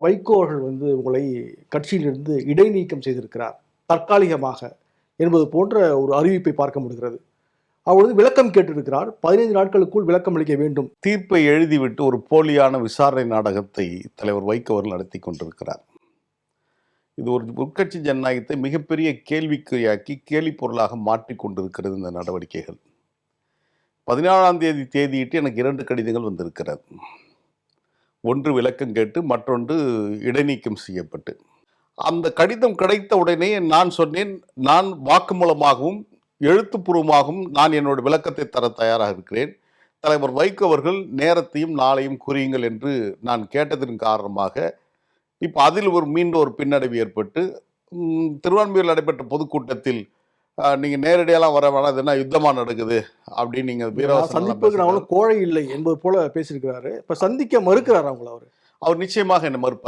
வைகோ அவர்கள் வந்து உங்களை கட்சியிலிருந்து இடைநீக்கம் செய்திருக்கிறார். தற்காலிகமாக என்பது போன்ற ஒரு அறிவிப்பை பார்க்க முடிகிறது. அவர் வந்து விளக்கம் கேட்டிருக்கிறார். பதினைந்து நாட்களுக்குள் விளக்கம் அளிக்க வேண்டும். தீர்ப்பை எழுதிவிட்டு ஒரு போலியான விசாரணை நாடகத்தை தலைவர் வைகோ அவர்கள் நடத்தி கொண்டிருக்கிறார். இது ஒரு உட்கட்சி ஜனநாயகத்தை மிகப்பெரிய கேள்விக்குறியாக்கி கேலி பொருளாக மாற்றிக்கொண்டிருக்கிறது இந்த நடவடிக்கைகள். பதினாலாம் தேதி தேதியிட்டு எனக்கு இரண்டு கடிதங்கள் வந்திருக்கிறது. ஒன்று விளக்கம் கேட்டு மற்றொன்று இடைநீக்கம் செய்யப்பட்டு. அந்த கடிதம் கிடைத்த உடனே நான் சொன்னேன் நான் வாக்குமூலமாகவும் எழுத்துப்பூர்வமாகவும் நான் என்னோட விளக்கத்தை தர தயாராக இருக்கிறேன். தலைவர் வைகோ அவர்கள் நேரத்தையும் நாளையும் குறியுங்கள் என்று நான் கேட்டதன் காரணமாக இப்போ அதில் ஒரு மீண்டும் ஒரு பின்னடைவு ஏற்பட்டு திருவான்மையில் திருவான்மையூரில் நடைபெற்ற பொதுக்கூட்டத்தில் நீங்க நேரடியெல்லாம் வர வேணாம். இது என்ன யுத்தமா நடக்குது? அப்படின்னு நீங்க வீரவாசனம் சந்திப்புக்கு அவ்வளவு கோழை இல்லை என்பது போல பேசியிருக்கிறாரு. இப்ப சந்திக்க மறுக்கிறார் அவங்கள அவர்? அவர் நிச்சயமாக என்ன மறுப்பார்.